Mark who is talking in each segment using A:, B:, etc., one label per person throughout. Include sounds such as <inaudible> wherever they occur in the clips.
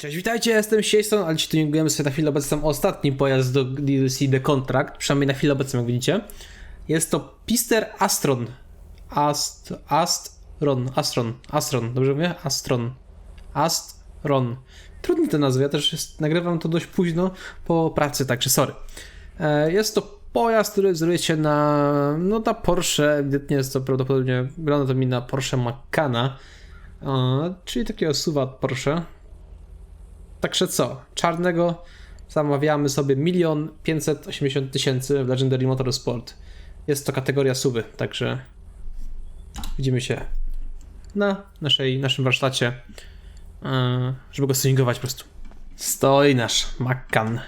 A: Cześć, witajcie, jestem Sieson, ale dzisiaj tuningujemy sobie na chwilę obecną ostatni pojazd do DLC The Contract, przynajmniej na chwilę obecną, jak widzicie. Jest to Pister Astron. Ast... Astron. Astron. Astron. Dobrze mówię? Astron. Astron. Trudny ten nazwy, ja też jest, nagrywam to dość późno po pracy, także sorry. E, Jest to pojazd, który zruje się na, no na Porsche, ewidentnie jest to prawdopodobnie, wygląda to mi na Porsche Macana, e, czyli takiego suwa od Porsche. Także co? Czarnego zamawiamy sobie 1 580 tysięcy w Legendary Motorsport. Jest to kategoria suwy, także widzimy się na naszej, naszym warsztacie, yy, żeby go stuningować po prostu. Stoi nasz Macan.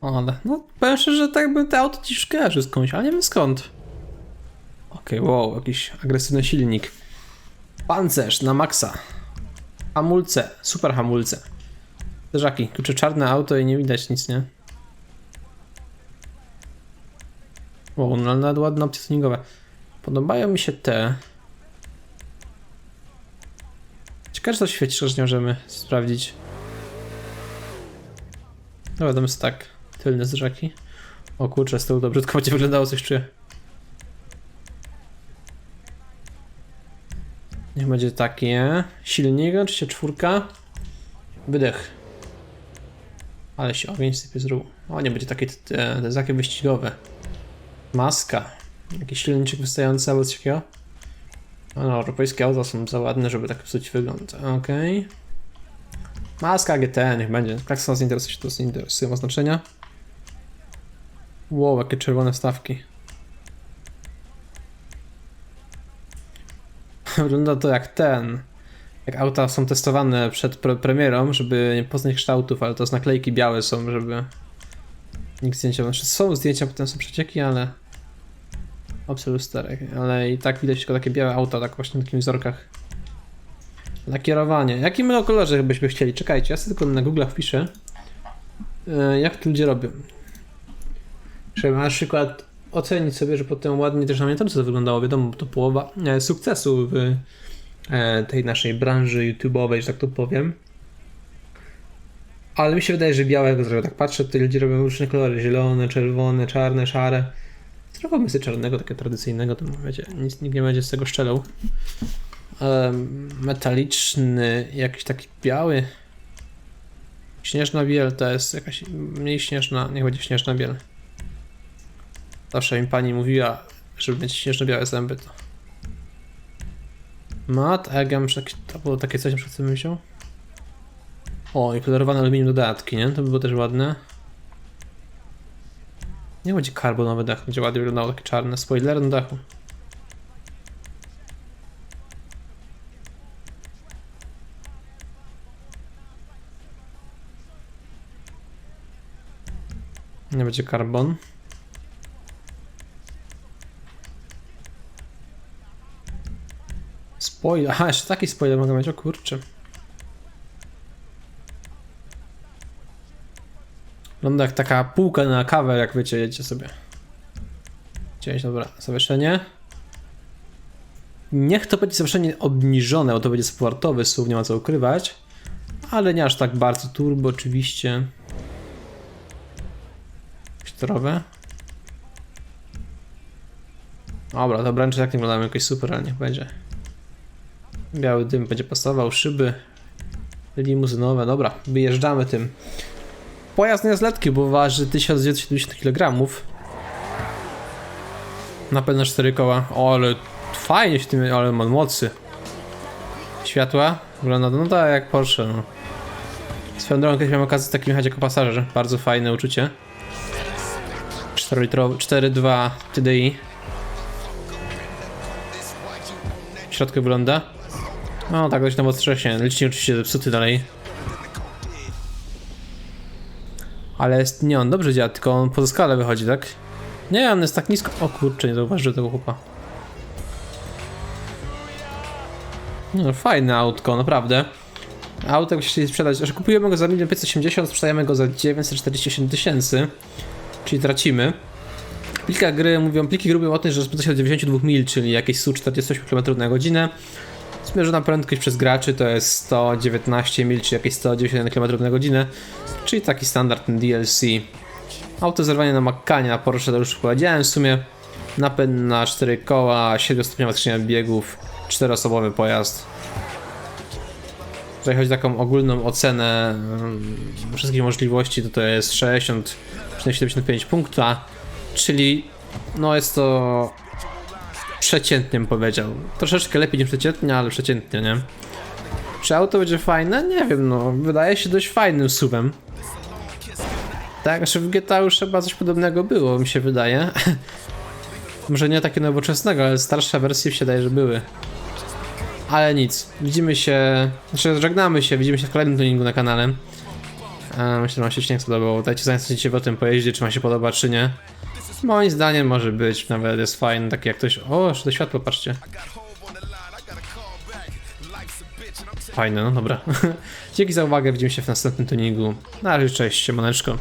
A: Ale, no powiem szczerze, że tak jakby te auto ci kojarzy skądś, ale nie wiem skąd. Okej, wow, jakiś agresywny silnik. Pancerz na maksa. Hamulce, super hamulce. Zderzaki, kurczę, czarne auto i nie widać nic, nie? Wow, no nawet ładne opcje tuningowe. Podobają mi się te. Ciekawe, czy to świeci, że nie możemy sprawdzić. No wiadomo, tak. Tylne zderzaki. O kurczę, z tyłu to brzydko będzie wyglądało, coś czuję. Niech będzie takie. Silnik, oczywiście czwórka. Wydech. Ale się ogień sypie z ruchu. O, nie będzie takie te, wyścigowe. Maska. Jakiś silniczek wystający albo coś takiego. O, no, europejskie auta są za ładne, żeby tak psuć wygląd. Okej. Maska GT, niech będzie. Klakson nas interesuje, to nas interesują oznaczenia. Wow, jakie czerwone wstawki. Wygląda to jak ten. Jak auta są testowane przed pre premierą, żeby nie poznać kształtów, ale to z naklejki białe są, żeby nikt zdjęcia. Znaczy są zdjęcia, potem są przecieki, ale. Opcje lusterek, ale i tak widać tylko takie białe auta, tak właśnie na takich wzorkach. Na kierowanie. Jakim kolorze byśmy chcieli? Czekajcie, ja sobie tylko na Google wpiszę. e, Jak to ludzie robią. Żeby na przykład ocenić sobie, że potem ładnie też na mnie to wyglądało. Wiadomo, to połowa e, sukcesu w e, tej naszej branży YouTube'owej, że tak to powiem. Ale mi się wydaje, że białego zrobię. Tak patrzę, tutaj ludzie robią różne kolory. Zielone, czerwone, czarne, szare. Zrobimy sobie czarnego, takiego tradycyjnego, to wiecie, nic, nikt nie będzie z tego szczelał. Ale metaliczny, jakiś taki biały. Śnieżna biel to jest jakaś mniej śnieżna, niech będzie śnieżna biel. Zawsze mi pani mówiła, żeby mieć śnieżno-białe zęby, to... Mat, a muszę, to było takie coś, na przykład co wziął? O, i polerowane aluminium dodatki, nie? To by było też ładne. Nie będzie karbonowy dach, będzie ładnie wyglądało takie czarne. Spoiler na dachu. Nie będzie karbon. Spoiler. Aha, jeszcze taki spoiler mogę mieć, o kurczę. Wygląda jak taka półka na kawę, jak wiecie, jedziecie sobie. Gdzieś, dobra, zawieszenie. Niech to będzie zawieszenie obniżone, bo to będzie sportowy SUV, nie ma co ukrywać. Ale nie aż tak bardzo turbo, oczywiście. Czterowe. Dobra, to brancze tak nie wyglądają jakoś super, ale niech będzie. Biały dym będzie pasował, szyby limuzynowe, dobra, wyjeżdżamy tym. Pojazd nie jest letki, bo waży 1970 kg. Na pewno 4 koła. O, ale fajnie się tym, ale ma mocy. Światła? Wygląda no tak jak Porsche, no. Swoją drogą kiedyś miałem okazję takim jechać jako pasażer. Bardzo fajne uczucie. 4-litrowy, 4.2 TDI. W środku wygląda. No tak, dość nowocześnie. Licznik oczywiście zepsuty dalej. Ale jest, nie, on dobrze działa, tylko on poza skalę wychodzi, tak? Nie, on jest tak nisko. O kurczę, nie zauważyłem tego chłopa. No, fajne autko, naprawdę. Auto jak się sprzedać, że kupujemy go za 1 580, sprzedajemy go za 947 tysięcy. Czyli tracimy. W plikach gry mówią, pliki gry mówią o tym, że rozpędza się do 92 mil, czyli jakieś SU 48 km na godzinę. Zmierzona prędkość przez graczy to jest 119 mil, czy jakieś 191 km na godzinę, czyli taki standard DLC. Auto zerwanie na Maccanie, na Porsche to już powiedziałem w sumie. Napęd na 4 koła, 7-stopniowa skrzynia biegów, 4-osobowy pojazd. Jeżeli chodzi o taką ogólną ocenę mm, wszystkich możliwości, to to jest 60,75 punkta, czyli no jest to przeciętnie bym powiedział. Troszeczkę lepiej niż przeciętnie, ale przeciętnie, nie? Czy auto będzie fajne? Nie wiem, no. Wydaje się dość fajnym suwem. Tak, znaczy w GTA już chyba coś podobnego było, mi się wydaje. <laughs> Może nie takie nowoczesnego, ale starsze wersje się wydaje, że były. Ale nic, widzimy się, znaczy żegnamy się, widzimy się w kolejnym tuningu na kanale. E, Myślę, że wam się odcinek spodobał. Dajcie znać, co sądzicie o tym pojeździe, czy wam się podoba, czy nie. Moim zdaniem może być, nawet jest fajny, taki jak ktoś... O, jeszcze to światło, patrzcie. Fajne, no dobra. <laughs> Dzięki za uwagę, widzimy się w następnym tuningu. Na razie, cześć, siemaneczko.